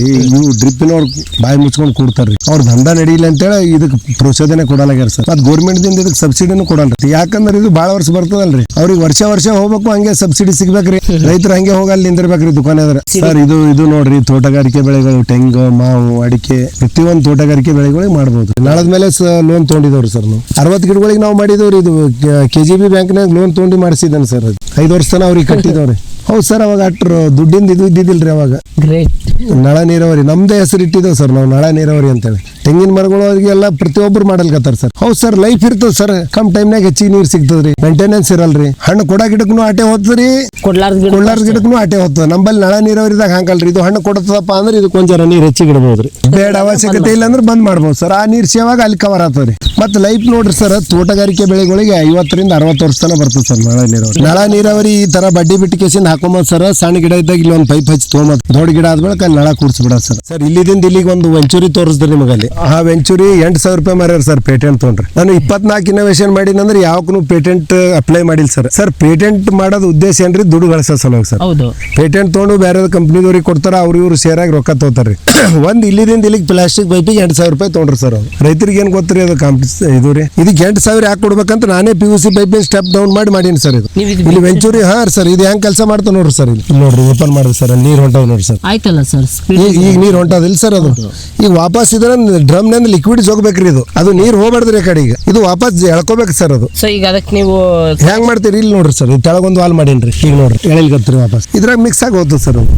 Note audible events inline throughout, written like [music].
ಈ ಇವು ಡ್ರಿಪ್ಪಿನವ್ರು ಬಾಯಿ ಮುಚ್ಕೊಂಡು ಕೊಡ್ತಾರ್ರಿ. ಅವ್ರ ದಂಧ ನಡೀಲಿ ಅಂತೇಳಿ ಇದಕ್ಕೆ ಪ್ರೋತ್ಸಾಹನೆ ಕೊಡಲಾಗ್ಯಾರ ಸರ್ ಮತ್ ಗೌರ್ಮೆಂಟ್ ದಿಂದ ಇದಕ್ಕೆ ಸಬ್ಸಿಡಿನೂ ಕೊಡಲ್ರಿ ಯಾಕಂದ್ರೆ ಇದು ಬಾಳ ವರ್ಷ ಬರ್ತದಲ್ರಿ. ಅವ್ರಿಗೆ ವರ್ಷ ವರ್ಷ ಹೋಗ್ಬೇಕು ಹಂಗೆ ಸಬ್ಸಿಡಿ ಸಿಗ್ಬೇಕ್ರಿ. ರೈತರು ಹಂಗೆ ಹೋಗಿ ಅಲ್ಲಿ ನಿಂದಿರ್ಬೇಕ್ರಿ ದುಕಾನ್ ಎದ್ರ ಸರ್ ಇದು ಇದು ನೋಡ್ರಿ ತೋಟಗಾರಿಕೆ ಬೆಳೆಗಳು ತೆಂಗು ಮಾವು ಅಡಿಕೆ ಪ್ರತಿಯೊಂದು ತೋಟಗಾರಿಕೆ ಬೆಳೆಗಳಿಗೆ ಮಾಡ್ಬೋದು. ನಾಳದ ಮೇಲೆ ಲೋನ್ ತೊಗೊಂಡಿದವ್ರಿ ಸರ್ ನಾವು. ಅರವತ್ತು ಗಿಡಗಳಿಗೆ ನಾವು ಮಾಡಿದವ್ರಿ ಇದು ಕೆ ಜಿ ಬಿ ಬ್ಯಾಂಕ್ನಾಗ ಲೋನ್ ತೊಗೊಂಡು ಮಾಡಿಸಿದ್ದಾನೆ ಸರ್ ಅದು. ಐದು ವರ್ಷ ತನ ಅವ್ರಿಗೆ ಕಟ್ಟಿದವ್ರಿ. ಹೌದು ಸರ್ ಅವಾಗ ಅಟ್ರು ದುಡ್ಡಿಂದ ಇದು ಇದ್ದಿದ್ದಿಲ್ರಿ ಅವಾಗ. ಗ್ರೇಟ್ ನಳ ನೀರಾವರಿ ನಮ್ದೇ ಹೆಸರು ಇಟ್ಟಿದ್ದೇವೆ ಸರ್ ನಾವು ನಳ ನೀರಾವರಿ ಅಂತೇಳಿ. ತೆಂಗಿನ ಮರಗಳು ಅವ್ರಿಗೆಲ್ಲ ಪ್ರತಿಯೊಬ್ಬರು ಮಾಡಲ್ಕತ್ತಾರ ಸರ್. ಹೌದು ಸರ್ ಲೈಫ್ ಇರ್ತದೆ ಸರ್ ಕಮ್ ಟೈಮ್ನಾಗ ಹೆಚ್ಚಿಗೆ ನೀರು ಸಿಗ್ತದ್ರಿ. ಮೇಂಟೆನೆನ್ಸ್ ಇರಲ್ರಿ. ಹಣ್ಣು ಕೊಡ ಗಿಡಕ್ಕೂ ಆಟೆ ಹೋದ್ರಿ ಕೊಳ್ಳಾರ ಗಿಡಕ್ಕೂ ಆಟೆ ಹೋಗ್ತದೆ. ನಮ್ಮಲ್ಲಿ ನಳ ನೀರಾವರಿದಾಗ ಹಂಗಲ್ರಿ ಇದು ಹಣ್ಣು ಕೊಡ್ತದಪ್ಪ ಅಂದ್ರೆ ಇದು ಕೊಂಚ ಜರ ನೀರು ಹೆಚ್ಚಿಗೆ ಇಡ್ಬೋದ್ರಿ. ಬೇಡ ಅವಶ್ಯಕತೆ ಇಲ್ಲ ಅಂದ್ರೆ ಬಂದ್ ಮಾಡ್ಬೋದು ಸರ್. ಆ ನೀರು ಸೇವಾಗ ಅಲ್ಲಿ ಕವರ್ ಆಗ್ತದ್ರಿ. ಮತ್ತೆ ಲೈಫ್ ನೋಡ್ರಿ ಸರ್ ತೋಟಗಾರಿಕೆ ಬೆಳೆಗಳಿಗೆ ಐವತ್ತರಿಂದ ಅರವತ್ತು ವರ್ಷ ತನಕ ಬರ್ತದೆ ಸರ್ ನಳ ನೀರಾವರಿ. ನಳ ನೀರಾವರಿ ಈ ತರ ಬಡ್ಡಿ ಬಿಟ್ಟು ಕೇಸಿಂದ ಹಾಕೊಂಬದ್ ಸರ್ ಸಣ್ಣ ಗಿಡ ಇದ್ದಾಗ ಇಲ್ಲಿ ಒಂದು ಪೈಪ್ ಹಚ್ಚಿ ತೊಗೊಂಬದ್ ದೊಡ್ಡ ಗಿಡ ಆದ್ಮೇಲೆ ನಳ ಕೂಡ್ಸ್ಬಿಡ ಸರ್. ಸರ್ ಇಲ್ಲಿದಿಂದ ಇಲ್ಲಿಗೆ ಒಂದು ವೆಂಚೂರಿ ತೋರಿಸ್ದ್ರಿ ನಿಮಗೆ ಅಲ್ಲಿ ಆ ವೆಂಚೂರಿ ಎಂಟು ಸಾವಿರ ರೂಪಾಯಿ ಮಾರ್ಯಾರ ಸರ್ ಪೇಟೆಂಟ್ ತೊಗೊಂಡ್ರಿ. ನಾನು ಇಪ್ಪತ್ನಾಲ್ಕು ಇನೋವೇಷನ್ ಮಾಡಿನಂದ್ರೆ ಯಾವಕ್ಕೂ ಪೇಟೆಂಟ್ ಅಪ್ಲೈ ಮಾಡಿಲ್ಲ ಸರ್. ಸರ್ ಪೇಟೆಂಟ್ ಮಾಡೋದು ಉದ್ದೇಶ ಏನ್ರಿ? ದುಡ್ಡು ಗಳಿಸೋ ಸಲುವಾಗಿ ಸರ್. ಹೌದು. ಪೇಟೆಂಟ್ ತೊಗೊಂಡು ಬೇರೆ ಕಂಪ್ನಿದವ್ರಿಗೆ ಕೊಡ್ತಾರ ಅವ್ರ ಇವ್ರು ಸೇರಾಗಿ ರೊಕ್ಕ ತಗೋತಾರ್ರಿ. [coughs] ಒಂದ್ ಇಲ್ಲಿದಿಂದ ಇಲ್ಲಿಗೆ ಪ್ಲಾಸ್ಟಿಕ್ ಪೈಪಿಗೆ ಎಂಟು ಸಾವಿರ ರೂಪಾಯಿ ತೊಗೊಂಡ್ರಿ ಸರ್ ಅವ್ರು. ರೈತರಿಗೆ ಏನ್ ಗೊತ್ತ್ರಿ ಅದು ಕಾಂಪಿಸ್ ಇದು ರೀ? ಇದಕ್ಕೆ ಎಂಟು ಸಾವಿರ ಯಾಕೆ ಕೊಡ್ಬೇಕಂತ ನಾನೇ ಪಿ ಯು ಸಿ ಪೈಪಿನ ಸ್ಟೆಪ್ ಡೌನ್ ಮಾಡಿ ಮಾಡೀನಿ ಸರ್ ಇದು. ಇಲ್ಲಿ ವೆಂಚೂರಿ ಹಾ ಸರ್ ಇದು ಹೆಂಗ್ ಕೆಲಸ ಮಾಡ್ತಾ ನೋಡ್ರಿ ಸರ್ ಇಲ್ಲಿ. ನೋಡ್ರಿ ಓಪನ್ ಮಾಡ್ರಿ ಸರ್ ಅಲ್ಲಿ ನೀರು ಹೊಂಟಾವ್ ನೋಡ್ರಿ ಸರ್. ಆಯ್ತಲ್ಲ ಸರ್ ಈಗ ನೀರು ಹೊಂಟದಿಲ್ಲ ಸರ್ ಅದು. ಈಗ ವಾಪಸ್ ಡ್ರಮ್ನಿಂದ ಲಿಕ್ವಿಡ್ ಹೋಗ್ಬೇಕ್ರಿ ಇದು. ಅದು ನೀರು ಹೋಗ್ಬಾರ್ದ್ರಿ ಕಡೆ ಈಗ. ಇದು ವಾಪಸ್ ಎಳ್ಕೋಬೇಕು ಸರ್ ಅದು. ಸೊ ಈಗ ಅದಕ್ಕೆ ನೀವು ಹೆಂಗ್ ಮಾಡ್ತೀರಿ ಇಲ್ಲಿ ನೋಡ್ರಿ ಸರ್ ಇದು ತೆಳಗೊಂದು ವಾಲ್ ಮಾಡೀನ್ರಿ. ಈಗ ನೋಡ್ರಿ ಎಳಿಲ್ಗತ್ರಿ ವಾಪಸ್. ಇದ್ರಾಗ ಮಿಕ್ಸ್ ಆಗಿ ಹೋಗ್ತದೆ ಸರ್ ಅದು.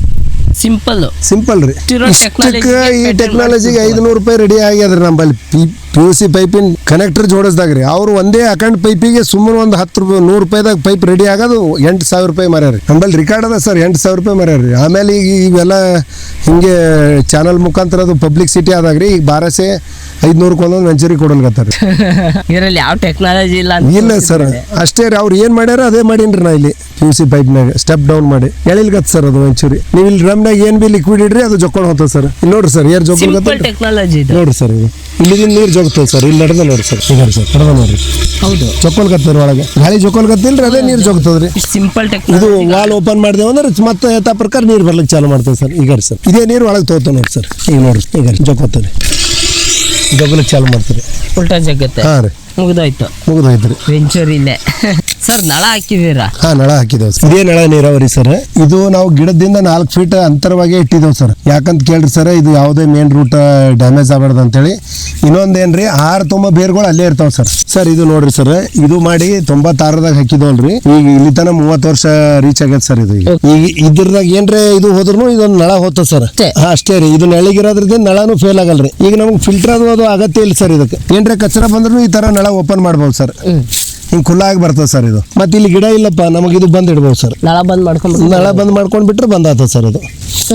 ಸಿಂಪಲ್. ಸಿಂಪಲ್ ರೀ. ಇಷ್ಟಕ್ಕೆ ಈ ಟೆಕ್ನಾಲಜಿ ಟೆಕ್ನಾಲಜಿಗೆ ಐದುನೂರು ರೂಪಾಯಿ ರೆಡಿ ಆಗ್ಯದ್ರಿ ನಮ್ಮಲ್ಲಿ ಪಿ ಯು ಸಿ ಪೈಪಿನ ಕನೆಕ್ಟರ್ ಜೋಡಿಸ್ದಾಗ ರೀ. ಅವ್ರು ಒಂದೇ ಅಕೌಂಟ್ ಪೈಪಿಗೆ ಸುಮ್ಮನೆ ಒಂದು ಹತ್ತು ರೂಪಾಯಿ ನೂರು ರೂಪಾಯಿದಾಗ ಪೈಪ್ ರೆಡಿ ಆಗೋದು ಎಂಟು ಸಾವಿರ ರೂಪಾಯಿ ಮರ್ಯಾರಿ. ನಮ್ಮಲ್ಲಿ ರಿಕಾರ್ಡ್ ಅದ ಸರ್ ಎಂಟು ಸಾವಿರ ರೂಪಾಯಿ ಮರ್ಯಾರಿ. ಆಮೇಲೆ ಈಗ ಇವೆಲ್ಲ ಹಿಂಗೆ ಚಾನಲ್ ಮುಖಾಂತರ ಅದು ಪಬ್ಲಿಸಿಟಿ ಆದಾಗ ರೀ. ಈಗ ಬಾರಸೆ ಐದ್ನೂರಕ್ಕೆ ಒಂದೊಂದು ವೆಂಚರಿ ಕೊಡಲ್ಗತ್ತಾರ [laughs] ಇದರಲ್ಲಿ ಯಾವ ಟೆಕ್ನಾಲಜಿ ಇಲ್ಲ ಅಂತ ಇಲ್ಲ ಸರ್. ಅಷ್ಟೇ ರೀ ಅವ್ರು ಏನ್ ಮಾಡ್ಯಾರ ಅದೇ ಮಾಡೀನ್ರಿ ನಾ ಇಲ್ಲಿ ಪಿ ಯು ಸಿ ಪೈಪ್ನಾಗ ಸ್ಟೆಪ್ ಡೌನ್ ಮಾಡಿ. ಎಳಿಲ್ಗತ್ ಸರ್ ಅದು ಒಂಚೂರಿ. ನೀವು ಇಲ್ಲಿ ಡ್ರಮ್ನಾಗ ಏನ್ ಬಿ ಲಿಕ್ವಿಡ್ ಇಡ್ರಿ ಅದು ಜೊಕ್ಕೊಂಡು ಹೋಗ್ತದೆ ಸರ್. ಇಲ್ಲಿ ನೋಡ್ರಿ ಸರ್ ಏರ್ ಸಿಂಪಲ್ ಟೆಕ್ನಾಲಜಿ ಇದು. ನೋಡ್ರಿ ಸರ್ ಇದು. ಇಲ್ಲಿದಿಂದ ನೀರು ಜೋಗ್ತದೆ ಸರ್ ಇಲ್ಲಿ ನಡೆದ ನೋಡ್ರಿ ಸರ್. ಈಗ ಸರ್ ನಡೆದ ನೋಡ್ರಿ. ಹೌದು. ಜೊಕ್ಕೊಳ್ಗತ್ತದ ಒಳಗೆ. ಗಾಳಿ ಜೊಕ್ಕೊಳ್ಗತ್ತಿಲ್ರಿ ಅದೇ ನೀರು ಜೋಗ್ತದ್ರಿ. ಸಿಂಪಲ್ ಟೆಕ್ನಾಲಜಿ ಇದು ಟೆಕ್ನಾಲಜಿ ವಾಲ್ ಓಪನ್ ಮಾಡಿದೆ ಅಂದ್ರೆ ಮತ್ತೆ ಏತ ಪ್ರಕಾರ ನೀರು ಬರ್ಲಿಕ್ಕೆ ಚಾಲು ಮಾಡ್ತದೆ ಸರ್. ಈಗ ಸರ್ ಇದೇ ನೀರು ಒಳಗೆ ತೋತ ನೋಡಿ ಸರ್. ಈಗ ನೋಡ್ರಿ ಈಗ ಜೊಕ್ಕೋತೀರಿ ಜೊಗ್ಲಿಕ್ಕೆ ಚಾಲು ಮಾಡ್ತೀರಿ. ಉಲ್ಟಾ ಜಗತ್ತೆ. ಹಾಂ ರೀ. ಮುಗಿದೋಯ್ತು. ಮುಗಿದೋಯ್ತ್ರಿ ವೆಂಚೂರ್ ಇಲ್ಲೇ. [laughs] ಸರ್ ನಳ ಹಾಕಿದೀರಾ ಹಾ ನಳ ಹಾಕಿದೇವ್ ಸರ್. ಇದೇ ನಳ ನೀರಾವರಿ ಸರ್? ಇದು ನಾವು ಗಿಡದಿಂದ ನಾಲ್ಕು ಫೀಟ್ ಅಂತರವಾಗಿ ಇಟ್ಟಿದ್ದೇವೆ ಸರ್. ಯಾಕಂತ ಕೇಳ್ರಿ ಸರ್ ಇದು ಯಾವುದೇ ಮೇನ್ ರೂಟ್ ಡ್ಯಾಮೇಜ್ ಆಗಬಾರ್ದು ಅಂತೇಳಿ. ಇನ್ನೊಂದೇನ್ರಿ ಆರು ತುಂಬ ಬೇರ್ಗಳು ಅಲ್ಲೇ ಇರ್ತಾವ ಸರ್. ಸರ್ ಇದು ನೋಡ್ರಿ ಸರ್ ಇದು ಮಾಡಿ ತೊಂಬತ್ತಾರದಾಗ ಹಾಕಿದವಲ್ರಿ ಈಗ ಇಲ್ಲಿ ತನ ಮೂವತ್ತು ವರ್ಷ ರೀಚ್ ಆಗೈತೆ ಸರ್ ಇದು ಈಗ. ಈಗ ಇದ್ರದಾಗ ಏನ್ರಿ ಇದು ಹೋದ್ರು ಇದೊಂದು ನಳ ಹೋತ ಸರ್. ಅಷ್ಟೇ. ರೀ. ಇದು ನಳಗಿರೋದ್ರಿಂದ ನಳನು ಫೇಲ್ ಆಗಲ್ರಿ. ಈಗ ನಮ್ಗೆ ಫಿಲ್ಟರ್ ಅದು ಅದು ಅಗತ್ಯ ಇಲ್ಲ ಸರ್ ಇದಕ್ಕೆ. ಏನ್ರಿ ಕಚರ ಬಂದ್ರು ಈ ತರ ನಳ ಓಪನ್ ಮಾಡ್ಬೋದು ಸರ್. ಹಿಂಗ್ ಖುಲ್ಲಾಗಿ ಬರ್ತದೆ ಸರ್ ಇದು. ಮತ್ತೆ ಇಲ್ಲಿ ಗಿಡ ಇಲ್ಲಪ್ಪ ನಮಗೆ ಇದು ಬಂದ್ ಇಡ್ಬೋದು ಸರ್. ನಳ ಬಂದ್ ಮಾಡ್ಕೊಂಡು ನಳ ಬಂದ್ ಮಾಡ್ಕೊಂಡು ಬಿಟ್ರೆ ಬಂದ್ ಆತದ ಸರ್ ಇದು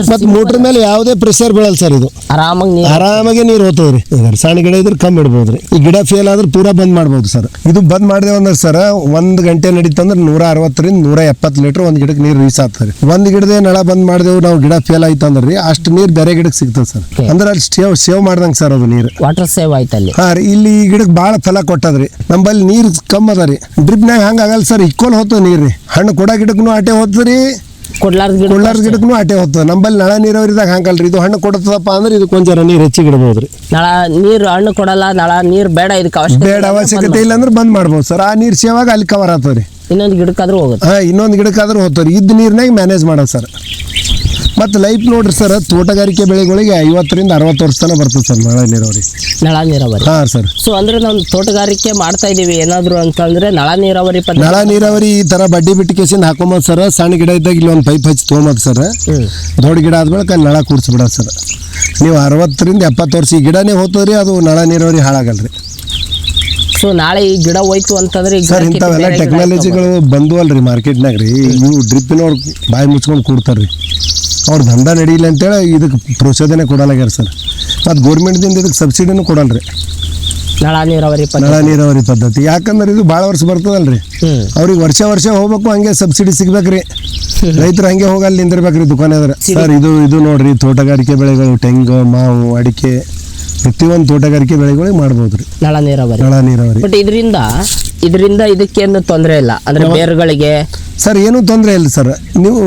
ಮತ್ತೆ ಮೋಟ್ರ್ ಮೇಲೆ ಯಾವುದೇ ಪ್ರೆಷರ್ ಬೀಳಲ್ಲ ಸರ್ ಇದು. ಆರಾಮಾಗಿ ನೀರು ಆರಾಮಾಗಿ ನೀರು ಹೋಗ್ತದ್ರಿ. ಈಗ ಸಣ್ಣ ಗಿಡ ಇದ್ರೆ ಕಮ್ಮಿ ಇಡ್ಬೋದ್ರಿ. ಈ ಗಿಡ ಫೇಲ್ ಆದ್ರೆ ಪೂರಾ ಬಂದ್ ಮಾಡ್ಬೋದು ಸರ್. ಇದು ಬಂದ್ ಮಾಡಿದೆ ಅಂದ್ರೆ ಸರ್ ಒಂದ್ ಗಂಟೆ ನಡೀತಂದ್ರೆ ನೂರ ಅರವತ್ತರಿಂದ ನೂರ ಎಪ್ಪತ್ತು ಲೀಟರ್ ಒಂದ್ ಗಿಡಕ್ಕೆ ನೀರು ರೀಚ್ ಆಗ್ತದೆ ಒಂದ್ ಗಿಡದೇ ನಳ ಬಂದ್ ಮಾಡಿದೆವು ನಾವು ಗಿಡ ಫೇಲ್ ಆಯ್ತು ಅಂದ್ರೆ ರೀ ಅಷ್ಟು ನೀರು ಬೇರೆ ಗಿಡಕ್ಕೆ ಸಿಗ್ತದೆ ಸರ್. ಅಂದ್ರೆ ಅಲ್ಲಿ ಸೇವ್ ಸೇವ್ ಮಾಡ್ದಂಗೆ ಸರ್ ಅದು ನೀರು. ವಾಟರ್ ಸೇವ್ ಆಯ್ತಲ್ಲಿ. ಹಾ ರೀ ಇಲ್ಲಿ ಈ ಗಿಡಕ್ಕೆ ಭಾಳ ಫಲ ಕೊಟ್ಟದ್ರಿ. ನಮ್ಮಲ್ಲಿ ನೀರು ಕಮ್ಮದ ಅದ ರೀ ಡ್ರಿಪ್ನಾಗ ಹಂಗ ಆಗಲ್ಲ ಸರ್ ಇಕ್ವಲ್ ಹೋಗ್ತದೆ ನೀರು. ರೀ ಹಣ್ಣು ಕೊಡ ಗಿಡಕ್ಕೂ ಆಟೆ ಹೋಗ್ತದ್ರಿ ಕೊಡ್ಲಾರ್ದ ಗಿಡ ಗಿಡಕ್ಕೂ ಆಟೆ ಹೋಗ್ತದೆ. ನಮ್ಮಲ್ಲಿ ನಳ ನೀರಾವರಿದಾಗ ಹಂಗಲ್ರಿ ಇದು ಹಣ್ಣು ಕೊಡ್ತದಪ್ಪ ಅಂದ್ರೆ ಇದು ಕೊಂಜರ ನೀರ್ ಹೆಚ್ಚಿಗೆ ಇಡ್ಬೋದ್ರಿ ನಳ ನೀರು ಹಣ್ಣು ಕೊಡಲ್ಲ ನಳ ನೀರು ಬೇಡ ಇದಕ್ಕೆ ಅವಶ್ಯಕತೆ ಬೇಡ ಅವಶ್ಯಕತೆ ಬಂದ್ ಇಲ್ಲ ಅಂದ್ರೆ ಬಂದ್ ಮಾಡ್ಬೋದು ಸರ್. ಆ ನೀರು ಸೇವಾಗ ಅಲ್ಲಿ ಕವರ್ ಆಗ್ತದೆ ರೀ. ಇನ್ನೊಂದು ಗಿಡಕ್ಕಾದ್ರೂ ಹೋಗುತ್ತೆ. ಹಾ ಇನ್ನೊಂದು ಗಿಡಕ್ಕಾದ್ರೂ ಹೋಗ್ತಾರೆ ಇದ್ದ ನೀರ್ನಾಗ ಮ್ಯಾನೇಜ್ ಮಾಡೋದು ಸರ್. ಮತ್ತೆ ಲೈಫ್ ನೋಡ್ರಿ ಸರ್ ತೋಟಗಾರಿಕೆ ಬೆಳೆಗಳಿಗೆ ಐವತ್ತರಿಂದ ಅರವತ್ತು ವರ್ಷ ತನಕ ಬರ್ತದೆ ಸರ್ ನಳ ನೀರಾವರಿ. ನಳ ನೀರಾವರಿ. ಹಾಂ ಸರ್ ಸೊ ಅಂದ್ರೆ ನಾವು ತೋಟಗಾರಿಕೆ ಮಾಡ್ತಾ ಇದೀವಿ. ಏನಾದ್ರು ಅಂತಂದ್ರೆ ನಳ ನೀರಾವರಿ ಪದ್ಧತಿ. ನಳ ನೀರಾವರಿ ಈ ತರ ಬಡ್ಡಿ ಬಿಟ್ಟು ಕೇಸಿಂದ ಹಾಕೊಂಬೋದು ಸರ್ ಸಣ್ಣ ಗಿಡ ಇದ್ದಾಗ ಇಲ್ಲಿ ಒಂದು ಪೈಪ್ ಹಚ್ಚಿ ತೊಗೊಂಬೋದು ಸರ್ ದೊಡ್ಡ ಗಿಡ ಆದ್ಮೇಲೆ ಅಲ್ಲಿ ನಳ ಕೂಡಿಸ್ಬಿಡೋದು ಸರ್ ನೀವು ಅರವತ್ತರಿಂದ ಎಪ್ಪತ್ತು ವರ್ಷ ಈ ಗಿಡನೇ ಹೋಗ್ತದ್ರಿ ಅದು ನಳ ನೀರಾವರಿ ಹಾಳಾಗಲ್ರಿ. ಸೊ ನಾಳೆ ಈ ಗಿಡ ಹೋಯ್ತು ಅಂತಂದ್ರೆ ಈ ಸರ್ ಇಂಥವೆಲ್ಲ ಬೇರೆ ಗಿಡ ಟೆಕ್ನಾಲಜಿಗಳು ಬಂದು ಅಲ್ರಿ ಮಾರ್ಕೆಟ್ನಾಗ ರೀ ಇವು ಡ್ರಿಪ್ಪಿನವ್ರು ಬಾಯಿ ಮುಚ್ಕೊಂಡು ಕೊಡ್ತಾರ್ರಿ. ಅವ್ರ ದಂಧ ನಡೀಲಿ ಅಂತೇಳಿ ಇದಕ್ಕೆ ಪ್ರೋತ್ಸಾಹನೆ ಕೊಡಲಾಗ್ಯಾರ ಸರ್. ಮತ್ತು ಗೌರ್ಮೆಂಟ್ದಿಂದ ಇದಕ್ಕೆ ಸಬ್ಸಿಡಿನೂ ಕೊಡಲ್ರಿ. ರೀ ನಳ ನೀರಾವರಿ ನಳ ಪದ್ಧತಿ ನೀರಾವರಿ ಪದ್ಧತಿ. ಯಾಕಂದ್ರೆ ಇದು ಭಾಳ ವರ್ಷ ಬರ್ತದಲ್ರಿ. ಅವ್ರಿಗೆ ವರ್ಷ ವರ್ಷ ಹೋಗ್ಬೇಕು ಹಂಗೆ ಸಬ್ಸಿಡಿ ಸಿಗ್ಬೇಕ್ರಿ. ರೈತರು ಹಂಗೆ ಹೋಗಿ ಅಲ್ಲಿ ನಿಂದಿರ್ಬೇಕ್ರಿ ದುಕಾನ್ ಎದ್ರ ಸರ್ ಇದು ಇದು ನೋಡ್ರಿ ತೋಟಗಾರಿಕೆ ಬೆಳೆಗಳು ತೆಂಗು ಮಾವು ಅಡಿಕೆ ಪ್ರತಿಯೊಂದು ತೋಟಗಾರಿಕೆ ಬೆಳೆಗಳಿಗೆ ಮಾಡ್ಬೋದ್ರಿ. ನಳ ನೀರಾವರಿ. ನಳ ನೀರಾವರಿ. ಬಟ್ ಇದರಿಂದ ಇದರಿಂದ ಇದಕ್ಕೇನು ತೊಂದರೆ ಇಲ್ಲ. ಅಂದ್ರೆ ಬೇರುಗಳಿಗೆ ಸರ್, ಏನೂ ತೊಂದರೆ ಇಲ್ಲ ಸರ್. ನೀವು,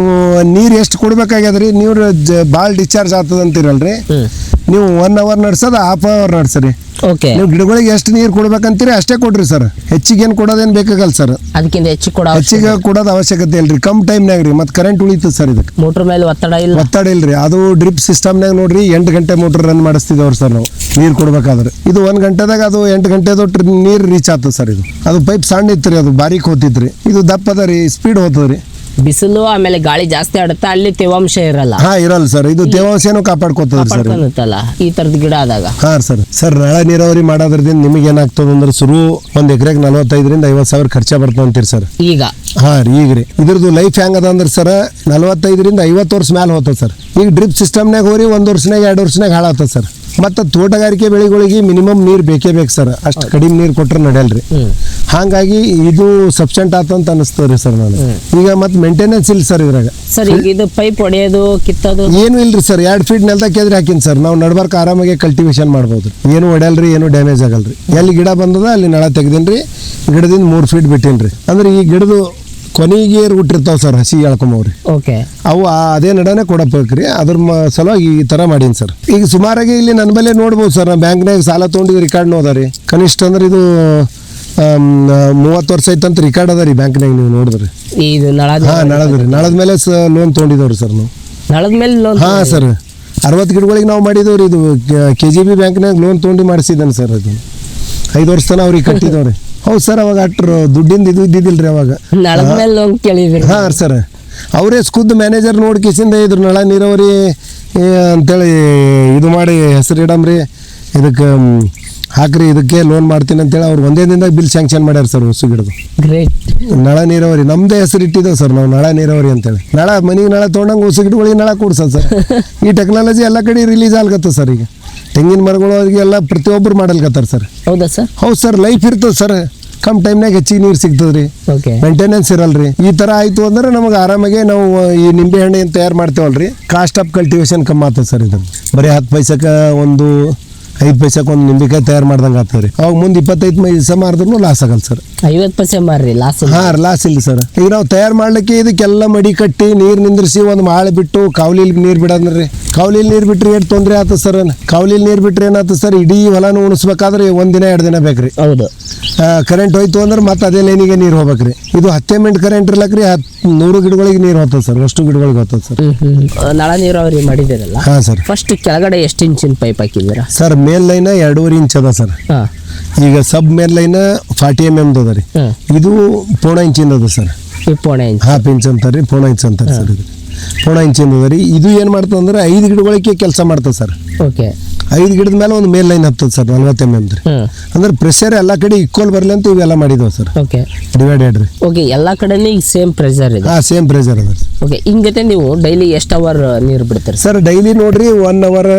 ನೀರು ಎಷ್ಟು ಕೊಡ್ಬೇಕಾಗ್ಯದ್ರಿ? ನೀರು ಜ ಭಾಳ ಡಿಸ್ಚಾರ್ಜ್ ಆಗ್ತದೆ ಅಂತೀರಲ್ರಿ ಹ್ಮ್. ನೀವು ಒನ್ ಅವರ್ ನಡ್ಸೋದು ಹಾಫ್ ಅವರ್ ನಡ್ಸರಿ. ಓಕೆ ನೀವು ಗಿಡಗಳಿಗೆ ಎಷ್ಟು ನೀರು ಕೊಡ್ಬೇಕಂತೀರಿ ಅಷ್ಟೇ ಕೊಡ್ರಿ ಸರ್ ಹೆಚ್ಚಿಗೆ ಏನು ಕೊಡೋದೇನು ಬೇಕಾಗಲ್ಲ ಸರ್ ಅದಕ್ಕಿಂತ ಹೆಚ್ಚು ಕೊಡ ಹೆಚ್ಚಿಗೆ ಕೊಡೋದು ಅವಶ್ಯಕತೆ ಇಲ್ರಿ. ಕಮ್ ಟೈಮ್ನಾಗ ರೀ. ಮತ್ತು ಕರೆಂಟ್ ಉಳಿತು ಸರ್ ಇದಕ್ಕೆ ಮೋಟ್ರ್ ಮೇಲೆ ಒತ್ತಡ ಇಲ್ಲ. ಒತ್ತಡ ಇಲ್ರಿ. ಅದು ಡ್ರಿಪ್ ಸಿಸ್ಟಮ್ನಾಗ ನೋಡ್ರಿ ಎಂಟು ಗಂಟೆ ಮೋಟರ್ ರನ್ ಮಾಡಿಸ್ತಿದ್ದೇವ್ರಿ ಸರ್ ನಾವು. ನೀರು ಕೊಡ್ಬೇಕಾದ್ರೆ. ಇದು ಒಂದು ಗಂಟೆದಾಗ ಅದು ಎಂಟು ಗಂಟೆದು ನೀರು ರೀಚ್ ಆಯ್ತು ಸರ್ ಇದು. ಅದು ಪೈಪ್ ಸಣ್ಣ ಇತ್ತು ರೀ ಅದು ಬಾರೀಕ್ ಹೋತಿದ್ರಿ ಇದು ದಪ್ಪದ ಅದ ರೀ ಸ್ಪೀಡ್ ಹೋತದ್ರಿ ರೀ. ಬಿಸಿಲು ಆಮೇಲೆ ಗಾಳಿ ಜಾಸ್ತಿ ಆಡುತ್ತಾ ಅಲ್ಲಿ ತೇವಾಂಶ ಇರಲ್ಲ. ಹಾ ಇರಲ್ಲ ಸರ್. ಇದು ತೇವಾಂಶನೂ ಕಾಪಾಡ್ಕೊತದ ಸರ್. ಇದು. ಈ ತರದ ಗಿಡ ಆದಾಗ. ಹಾ ಸರ್. ಸರ್ ನಳ ನೀರಾವರಿ ಮಾಡೋದ್ರಿಂದ ನಿಮಗೆ ಏನಾಗ್ತದೆ ಅಂದ್ರೆ ಶುರು ಒಂದು ಎಕರೆಗೆ ನಲವತ್ತೈದರಿಂದ ಐವತ್ತು ಸಾವಿರ ಖರ್ಚ ಬರ್ತದೆ ಅಂತೀರಿ ಸರ್. ಈಗ. ಹಾ ರೀ ಈಗ ರೀ. ಇದ್ರದ್ದು ಲೈಫ್ ಹೆಂಗದ ಅಂದ್ರೆ ಸರ್ ನಲವತ್ತೈದರಿಂದ ಐವತ್ತು ವರ್ಷ ಮ್ಯಾಲೆ ಹೋಗ್ತದೆ ಸರ್. ಈಗ ಡ್ರಿಪ್ ಸಿಸ್ಟಮ್ನಾಗ ಹೋರಿ ಒಂದು ವರ್ಷನಾಗ ಎರಡು ವರ್ಷನಾಗ ಹಾಳಾಗ್ತದೆ ಸರ್. ಮತ್ತು ತೋಟಗಾರಿಕೆ ಬೆಳೆಗಳಿಗೆ ಮಿನಿಮಮ್ ನೀರು ಬೇಕೇ ಬೇಕು ಸರ್. ಅಷ್ಟು ಕಡಿಮೆ ನೀರು ಕೊಟ್ಟರೆ ನಡೆಯಲ್ರಿ. ಹಾಗಾಗಿ ಇದು ಸಬ್ಸೆಂಟ್ ಆತಂತ ಅನಿಸ್ತದೆ ರೀ ಸರ್ ನಾನು. ಈಗ ಮತ್ತೆ ಮೇಂಟೆನೆನ್ಸ್ ಇಲ್ಲ ಸರ್ ಇದ್ರಾಗ. ಸರ್ ಈಗ ಇದು ಪೈಪ್ ಹೊಡೆಯೋದು ಕಿತ್ತೋದು? ಏನು ಇಲ್ರಿ ಸರ್ ಎರಡು ಫೀಟ್ ನೆಲದಾಗ ಕೆದ್ರಿ ಹಾಕಿನಿ ಸರ್. ನಾವು ನಡ್ಬಾರ್ಕ ಆರಾಮಾಗಿ ಕಲ್ಟಿವೇಶನ್ ಮಾಡ್ಬೋದು ಏನು ಹೊಡೆಯಲ್ರಿ ಏನು ಡ್ಯಾಮೇಜ್ ಆಗಲ್ರಿ. ಎಲ್ಲಿ ಗಿಡ ಬಂದದ ಅಲ್ಲಿ ನಳ ತೆಗ್ದೀನಿ ರೀ ಗಿಡದಿಂದ ಮೂರು ಫೀಟ್ ಬಿಟ್ಟೀನಿ ರೀ ಅಂದ್ರೆ ಈ ಗಿಡದು ಕೊನೆಗೆ ರೂಟಿರ್ತಾವೆ ಸರ್ ಹಸಿ ಎಳ್ಕೊಂಬವ್ರಿ ಓಕೆ. ಅವು ಅದೇ ನಡನೆ ಕೊಡಬೇಕ್ರಿ. ಅದ್ರ ಸಲುವಾಗಿ ಈ ತರ ಮಾಡೀನಿ ಸರ್. ಈಗ ಸುಮಾರಾಗಿ ಇಲ್ಲಿ ನನ್ನ ಮೇಲೆ ನೋಡ್ಬೋದು ಸರ್. ಬ್ಯಾಂಕ್ ಬ್ಯಾಂಕ್ನಾಗ ಸಾಲ ತೊಗೊಂಡಿದ್ದು ರಿಕಾರ್ಡ್ ನೋದ ರೀ. ಕನಿಷ್ಠ ಅಂದ್ರೆ ಇದು ಮೂವತ್ತು ವರ್ಷ ಐತಂತ ರಿಕಾರ್ಡ್ ಅದ ರೀ ಬ್ಯಾಂಕ್ನಾಗ ನೀವು ನೋಡಿದ್ರಿ. ಇದು ಹಾಂ ನಳದ ರೀ. ನಳದ ಮೇಲೆ ಲೋನ್ ತೊಗೊಂಡಿದ್ದವ್ರಿ ಸರ್ ನಾವು. ನಳದ ಮೇಲೆ ಲೋನ್ ಹಾಂ ಸರ್. ಅರವತ್ತು ಗಿಡಗಳಿಗೆ ನಾವು ಮಾಡಿದವ್ರಿ ಇದು ಕೆ ಜಿ ಬಿ ಬ್ಯಾಂಕ್ನಾಗ ಲೋನ್ ತೊಗೊಂಡು ಮಾಡಿಸಿದ್ದಾನೆ ಸರ್ ಅದು. ಐದು ವರ್ಷ ತನಕ ಅವ್ರಿಗೆ ಕಟ್ಟಿದವ್ರಿ. ಹೌದು ಸರ್ ಅವಾಗ ಅಟ್ರು ದುಡ್ಡಿಂದ ಇದು ಇದ್ದಿದ್ದಿಲ್ರಿ ಅವಾಗ. ನಳದ ಮೇಲೆ ಲೋನ್ ಕೇಳಿದ್ರಿ. ಹಾಂ ಸರ್ ಅವರೇ ಖುದ್ದು ಮ್ಯಾನೇಜರ್ ನೋಡ್ಕಿಸಿಂದ ಇದ್ರು ನಳ ನೀರಾವರಿ ಏ, ಅಂತೇಳಿ ಇದು ಮಾಡಿ ಹೆಸರು ಇಡಮ್ರಿ. ಇದಕ್ಕೆ ಮ್, ಹಾಕ್ರಿ ಇದಕ್ಕೆ ಲೋನ್ ಮಾಡ್ತೀನಿ ಅಂತೇಳಿ ಅವ್ರು ಒಂದೇ ದಿನದಾಗ ಬಿಲ್ ಸ್ಯಾಂಕ್ಷನ್ ಮಾಡ್ಯಾರ ಸರ್ ಹೊಸ ಗಿಡದು. ಗ್ರೇಟ್ ನಳ ನೀರಾವರಿ ನಮ್ಮದೇ ಹೆಸರು ಇಟ್ಟಿದ್ದೇವೆ ಸರ್ ನಾವು ನಳ ನೀರಾವರಿ ಅಂತೇಳಿ. ನಳ ಮನೆಗೆ ನಳ ತೊಗೊಂಡಂಗೆ ಹೊಸ ಗಿಡಗಳಿಗೆ ನಳ ಕೊಡ್ಸೋದು ಸರ್. ಈ ಟೆಕ್ನಾಲಜಿ ಎಲ್ಲ ಕಡೆ ರಿಲೀಸ್ ಆಗ್ಲತ್ತ ಸರ್ ಈಗ. ತೆಂಗಿನ ಮರಗಳು ಅವರಿಗೆಲ್ಲ ಪ್ರತಿಯೊಬ್ಬರು ಮಾಡಲ್ಕತ್ತಾರ ಸರ್. ಹೌದಾ ಸರ್? ಹೌದು ಸರ್ ಲೈಫ್ ಇರ್ತದೆ ಸರ್. ಕಮ್ ಟೈಮ್ನಾಗ ಹೆಚ್ಚಿಗೆ ನೀರು ಸಿಗ್ತದೆ ರೀ ಓಕೆ ಮೇಂಟೆನೆನ್ಸ್ ಇರಲ್ರಿ. ಈ ತರ ಆಯ್ತು ಅಂದ್ರೆ ನಮಗೆ ಆರಾಮಾಗಿ ನಾವು ಈ ನಿಂಬೆ ಹಣ್ಣು ಏನು ತಯಾರು ಮಾಡ್ತೇವಲ್ರಿ. ಕಾಸ್ಟ್ ಆಫ್ ಕಲ್ಟಿವೇಶನ್ ಕಮ್ಮಿ ಆಗ್ತದೆ ಸರ್ ಇದು ಬರೀ ಹತ್ತು ಪೈಸಕ್ಕೆ ಒಂದು ಐದು ಪೈಸಕ್ಕೆ ಒಂದು ನಿಂಬೆಕಾಯಿ ತಯಾರು ಮಾಡ್ದಂಗೆ ಆಗ್ತದೆ ರೀ ಅವಾಗ ಮುಂದೆ ಇಪ್ಪತ್ತೈದು ಪೈಸೆ ಮಾರಿದ್ರು ಲಾಸ್ ಆಗಲ್ಲ ಸರ್ ಐವತ್ತು ಪೈಸೆ ಮಾರ್ರಿ ಲಾಸ್ ಹಾ ಲಾಸ್ ಇಲ್ಲ ಸರ್ ಈಗ ನಾವು ತಯಾರು ಮಾಡ್ಲಿಕ್ಕೆ ಇದಕ್ಕೆಲ್ಲ ಮಡಿ ಕಟ್ಟಿ ನೀರು ನಿಂದ್ರಿಸಿ ಒಂದು ಮಾಳೆ ಬಿಟ್ಟು ಕಾವಲಿಲಿ ನೀರು ಬಿಡೋದ್ರಿ ಕಾವಲಿಲಿ ನೀರು ಬಿಟ್ರೆ ಎಷ್ಟು ತೊಂದರೆ ಆಯ್ತು ಸರ್ ಕಾವಲಿಲಿ ನೀರು ಬಿಟ್ರೆ ಏನಾಯ್ತು ಸರ್ ಇಡೀ ಹೊಲನ ಉಣಿಸ್ಬೇಕಾದ್ರೆ ಒಂದು ದಿನ ಎರಡು ದಿನ ಬೇಕ್ರಿ. ಹೌದು. ಕರೆಂಟ್ ಹೋಯ್ತು ಅಂದ್ರೆ ಮತ್ತೆ ಅದೇ ಲೈನಿಗೆ ನೀರು ಹೋಗ್ಬೇಕ್ರಿ. ಇದು ಹತ್ತೆ ಮಿನಿಟ್ ಕರೆಂಟ್ ಇರ್ಲಕ್ರಿ ಹತ್ತು ನೂರು ಗಿಡಗಳಿಗೆ ನೀರು ಹೋಗ್ತದೆ ಸರ್ ಅಷ್ಟು ಗಿಡಗಳಿಗೆ ಹೋಗ್ತದೆ ಸರ್. ನಳ ನೀರಾವರಿ ಮಾಡಿದಿರಲ್ಲ ಹಾಂ ಸರ್. ಫಸ್ಟ್ ಕೆಳಗಡೆ ಎಷ್ಟು ಇಂಚಿನ ಪೈಪ್ ಹಾಕಿದ್ದೀರಾ? ಸರ್ ಮೇಲ್ ಲೈನ್ ಎರಡೂವರೆ ಇಂಚ್ ಅದ ಸರ್. ಈಗ sub main line forty M ಎಮ್ದು ಅದ ರೀ. ಇದು ಪೋಣ ಇಂಚಿಂದ ಅದ ಸರ್. ಪೋಣ ಇಂಚ್ ಹಾಫ್ ಇಂಚ್ ಅಂತಾರೆ ಪೋಣ ಇಂಚ್ ಅಂತಾರೆ ಸರ್ ಇದು. ಪೋಣ ಇಂಚಿಂದ ಅದ ರೀ. ಇದು ಏನು ಮಾಡ್ತದೆ ಅಂದ್ರೆ ಐದು ಗಿಡಗಳಿಗೆ ಕೆಲಸ ಮಾಡ್ತದೆ ಸರ್. ಓಕೆ ಐದು ಗಿಡದ ಮೇಲೆ ಒಂದು ಮೇಲ್ ಲೈನ್ ಹತ್ತದ ಸರ್ ನಲ್ವತ್ತು ಎಂ ಎಂ ರೀ ಅಂದ್ರೆ ಪ್ರೆಷರ್ ಎಲ್ಲ ಕಡೆ ಈಕ್ವಲ್ ಬರಲಿ ಅಂತ ಇವೆಲ್ಲ ಮಾಡಿದ್ವಿ ಸರ್. ಓಕೆ ಡಿವೈಡೆಡ್ ರೀ. ಓಕೆ ಎಲ್ಲ ಕಡೆನೂ ಈಗ ಸೇಮ್ ಪ್ರೆಷರ್ ಇದೆ. ಹಾಂ ಸೇಮ್ ಪ್ರೆಷರ್ ಅದ ಓಕೆ ಹಿಂಗತೆ ನೀವು ಡೈಲಿ ಎಷ್ಟು ಅವರ್ ನೀರು ಬಿಡ್ತೀರಿ? ಸರ್ ಡೈಲಿ ನೋಡ್ರಿ ಒನ್ ಅವರ್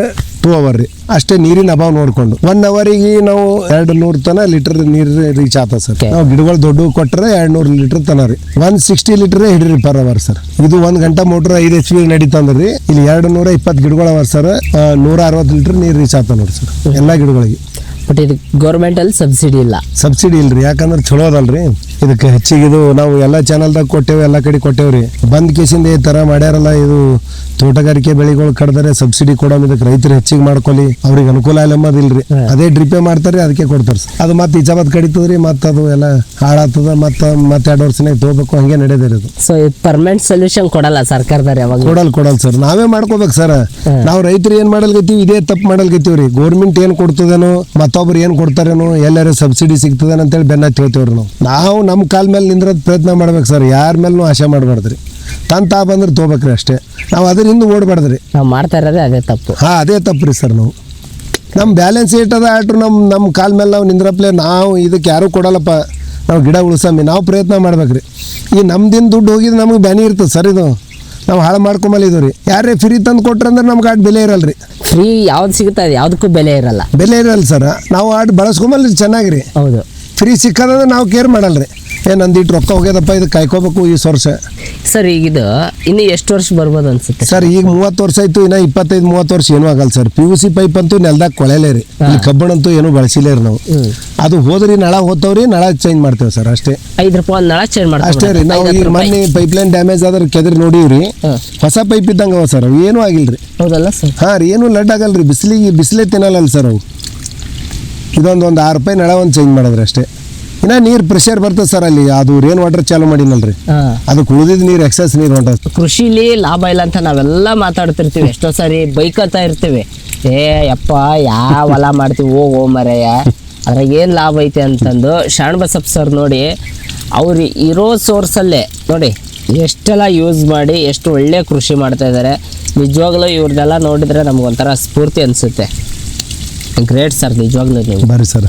ಟೂ ಅವರ್ ರೀ. ಅಷ್ಟೇ ನೀರಿನ ಅಭಾವ ನೋಡ್ಕೊಂಡು. ಒನ್ ಅವರಿಗೆ ನಾವು ಎರಡು ನೂರು ತನ ಲೀಟರ್ ನೀರು ರೀಚ್ ಆತ ಸರ್ ನಾವು ಗಿಡಗಳು ದೊಡ್ಡ ಕೊಟ್ಟರೆ ಎರಡು ನೂರು ಲೀಟರ್ ತನ ರೀ. ಒನ್ ಸಿಕ್ಸ್ಟಿ ಲೀಟರ್ ಹಿಡಿರಿ ಪರ್ ಅವರ್ ಸರ್ ಇದು ಒಂದು ಗಂಟೆ ಮೋಟ್ರ್ ಐದು ಎಚ್ ಪಿ ನಡೀತಂದ್ರಿ ಇಲ್ಲಿ ಎರಡು ನೂರ ಇಪ್ಪತ್ತು ಗಿಡಗಳು ಅವ ಸರ್ ನೂರ ಅರವತ್ತು ಲೀಟರ್ ನೀರು ರೀಚ್ ಆತ ನೋಡಿ ಸರ್ ಎಲ್ಲ ಗಿಡಗಳಿಗೆ. ಬಟ್ ಇದು ಗೌರ್ಮೆಂಟಲ್ಲಿ ಸಬ್ಸಿಡಿ ಇಲ್ಲ. ಸಬ್ಸಿಡಿ ಇಲ್ರಿ. ಯಾಕಂದ್ರೆ ಚಲೋ ಅದಲ್ರಿ ಇದಕ್ಕೆ ಹೆಚ್ಚಿಗೆ ಇದು ನಾವು ಎಲ್ಲ ಚಾನಲ್ದಾಗ ಕೊಟ್ಟೇವೆ ಎಲ್ಲ ಕಡೆ ಕೊಟ್ಟೇವ್ರಿ ಬಂದ್ ಕೇಸಿಂದ ಈ ತರ ಮಾಡ್ಯಾರಲ್ಲ ಇದು ತೋಟಗಾರಿಕೆ ಬೆಳೆಗಳು ಕಡ್ದರೆ ಸಬ್ಸಿಡಿ ಕೊಡೋಣ ಇದಕ್ಕೆ ರೈತರು ಹೆಚ್ಚಿಗೆ ಮಾಡ್ಕೊಲಿ ಅವ್ರಿಗೆ ಅನುಕೂಲ ಇಲ್ಲ ಇಲ್ರಿ. ಅದೇ ಡ್ರಿಪೇ ಮಾಡ್ತಾರೆ ಅದಕ್ಕೆ ಕೊಡ್ತಾರೆ ಅದು ಮತ್ತೆ ಇಜಾಬಾದ್ ಕಡಿತದ್ರಿ ಮತ್ತೆ ಅದು ಎಲ್ಲ ಹಾಳಾಗ್ತದ ಮತ್ತೆ ಮತ್ತೆ ಎರಡು ವರ್ಷನಾಗ ತಗೋಬೇಕು ಹಂಗೆ ನಡೆದಿರೋದು ಸೊ ಪರ್ಮನೆಂಟ್ ಸೊಲ್ಯೂಷನ್ ಕೊಡಲ್ಲ ಸರ್ಕಾರದವ್ರು ಯಾವಾಗ ಕೊಡಲ್ ಕೊಡಲ್ ಸರ್. ನಾವೇ ಮಾಡ್ಕೋಬೇಕು ಸರ್. ನಾವು ರೈತರು ಏನ್ ಮಾಡಲ್ಗತ್ತೀವಿ ಇದೇ ತಪ್ಪು ಮಾಡಲ್ಗತ್ತೀವಿ ರೀ. ಗೌರ್ಮೆಂಟ್ ಏನ್ ಕೊಡ್ತದೇನೋ ಮತ್ತೊಬ್ರು ಏನ್ ಕೊಡ್ತಾರೇನೋ ಎಲ್ಲರೂ ಸಬ್ಸಿಡಿ ಸಿಗ್ತದೇನೋ ಅಂತೇಳಿ ಬೆನ್ನ ತಿಳ್ತೇವ್ರಿ ನಾವು. ನಾವು ನಮ್ಮ ಕಾಲ ಮೇಲೆ ನಿಂದ್ರದ್ ಪ್ರಯತ್ನ ಮಾಡ್ಬೇಕು ಸರ್. ಯಾರ ಮೇಲೂ ಆಶೆ ಮಾಡಬಾರ್ದ್ರಿ. ತನ್ ತಾ ಬಂದ್ರೆ ತೊಗೋಬೇಕ್ರಿ ಅಷ್ಟೇ. ನಾವು ಅದರಿಂದ ಓಡಬಾರ್ದ್ರಿ. ನಾವು ಮಾಡ್ತಾ ಇರೋದೇ ಅದೇ ತಪ್ಪು. ಹಾ ಅದೇ ತಪ್ಪು ರೀ ಸರ್ ನಾವು. ನಮ್ಮ ಬ್ಯಾಲೆನ್ಸ್ ಏಟದ ಆಟ್ರು ನಮ್ಮ ನಮ್ಮ ಕಾಲ ಮೇಲೆ ನಾವು ನಿಂದ್ರಪ್ಲೆ ನಾವು ಇದಕ್ಕೆ ಯಾರೂ ಕೊಡಲ್ಲಪ್ಪ. ನಾವು ಗಿಡ ಉಳ್ಸಮ್ಮಿ ನಾವು ಪ್ರಯತ್ನ ಮಾಡ್ಬೇಕ್ರಿ. ಈಗ ನಮ್ದಿನ ದುಡ್ಡು ಹೋಗಿದ್ದು ನಮಗೆ ಬ್ಯಾನಿ ಇರ್ತದೆ ಸರ್ ಇದು. ನಾವು ಹಾಳು ಮಾಡ್ಕೊಂಬಲ್ಲಿದ್ದೀವಿ ರೀ ಯಾರೇ ಫ್ರೀ ತಂದು ಕೊಟ್ರಂದ್ರೆ ನಮ್ಗೆ ಆಟ ಬೆಲೆ ಇರಲ್ರಿ. ಫ್ರೀ ಯಾವ್ದು ಸಿಗುತ್ತೆ ಅದು ಯಾವುದಕ್ಕೂ ಬೆಲೆ ಇರಲ್ಲ. ಬೆಲೆ ಇರಲ್ಲ ಸರ್. ನಾವು ಆಟ ಬಳಸ್ಕೊಂಬಲ್ಲಿ ಚೆನ್ನಾಗಿ ರೀ ಹೌದು. ಫ್ರೀ ಸಿಕ್ಕದಂದ್ರೆ ನಾವು ಕೇರ್ ಮಾಡಲ್ರಿ. ಏ ನಂದಿಟ್ಟು ರೊಕ್ಕ ಹೋಗ್ಯದಪ್ಪ ಇದು ಕಾಯ್ಕೋಬೇಕು ಈ ವರ್ಷ. ಸರ್ ಈಗ ಇದು ಇನ್ನು ಎಷ್ಟು ವರ್ಷ ಬರ್ಬೋದು ಅನ್ಸುತ್ತೆ? ಸರ್ ಈಗ ಮೂವತ್ತು ವರ್ಷ ಆಯ್ತು ಇನ್ನ ಇಪ್ಪತ್ತೈದು ಮೂವತ್ತು ವರ್ಷ ಏನೂ ಆಗಲ್ಲ sir. P U C pipe ಅಂತೂ ನೆಲದಾಗ ಕೊಳೆಲೇ ರೀ. ಇಲ್ಲಿ ಕಬ್ಬಣಂತೂ ಏನೂ ಬಳಸಿಲ್ಲ ರೀ ನಾವು. ಅದು ಹೋದ್ರಿ ನಳ ಹೋತವ್ರಿ ನಳ ಚೇಂಜ್ ಮಾಡ್ತೇವೆ ಸರ್ ಅಷ್ಟೇ. ಐದು ರೂಪಾಯಿ ಒಂದು ನಳ ಚೇಂಜ್ ಅಷ್ಟೇ ರೀ ನಾವು ಈಗ ಮೊನ್ನೆ ಪೈಪ್ ಲೈನ್ ಡ್ಯಾಮೇಜ್ ಆದ್ರೆ ಕೆದ್ರಿ ನೋಡೀವ್ರಿ. ಹೊಸ ಪೈಪ್ ಇದ್ದಂಗೆ ಅವ ಸರ್ ಅವು ಏನೂ ರೀ. ಹೌದಲ್ಲ ಸರ್? ಹಾಂ ರೀ ಏನೂ ಲಡ್ ಆಗಲ್ರಿ ಬಿಸಿಲಿಗೆ ಬಿಸಿಲೇ ತಿನ್ನಲ್ಲ ಸರ್ ಅವು. ಇದೊಂದು ಒಂದು ಆರು ರೂಪಾಯಿ ನಳ ಒಂದು ಚೇಂಜ್ ಮಾಡಿದ್ರೆ ಅಷ್ಟೇ. ಇನ್ನ ನೀರು ಪ್ರೆಷರ್ ಬರ್ತದೆ ಸರ್ ಅಲ್ಲಿ. ಅದು ರೇನ್ ವಾಟರ್ ಚಾಲು ಮಾಡಿನಲ್ರಿ. ಅದು ಕುಳಿದ ನೀರು ಎಕ್ಸಸ್ ನೀರು ಹೊಂಟದ. ಕೃಷಿಲಿ ಲಾಭ ಇಲ್ಲ ಅಂತ ನಾವೆಲ್ಲ ಮಾತಾಡ್ತಿರ್ತೀವಿ. ಎಷ್ಟೋ ಸಾರಿ ಬೈಕತ್ತಾ ಇರ್ತೀವಿ. ಏ ಯಪ್ಪ ಯಾವ ಹೊಲ ಮಾಡ್ತೀವಿ? ಹೋಗೋ ಮರೆಯ. ಅದ್ರಾಗ ಏನು ಲಾಭ ಐತೆ ಅಂತಂದು ಶರಣಬಸಪ್ಪ ಸರ್ ನೋಡಿ ಅವ್ರು ಇರೋ ಸೋರ್ಸಲ್ಲೇ ನೋಡಿ ಎಷ್ಟೆಲ್ಲ ಯೂಸ್ ಮಾಡಿ ಎಷ್ಟು ಒಳ್ಳೆ ಕೃಷಿ ಮಾಡ್ತಾ ಇದ್ದಾರೆ ನಿಜವಾಗ್ಲೂ ಇವ್ರದೆಲ್ಲ ನೋಡಿದ್ರೆ ಒಂಥರ ಸ್ಫೂರ್ತಿ ಅನಿಸುತ್ತೆ. ಗ್ರೇಟ್ ಸರ್ ನಿಜವಾಗ್ಲೂ ನೀವು. ಬರ್ರಿ ಸರ್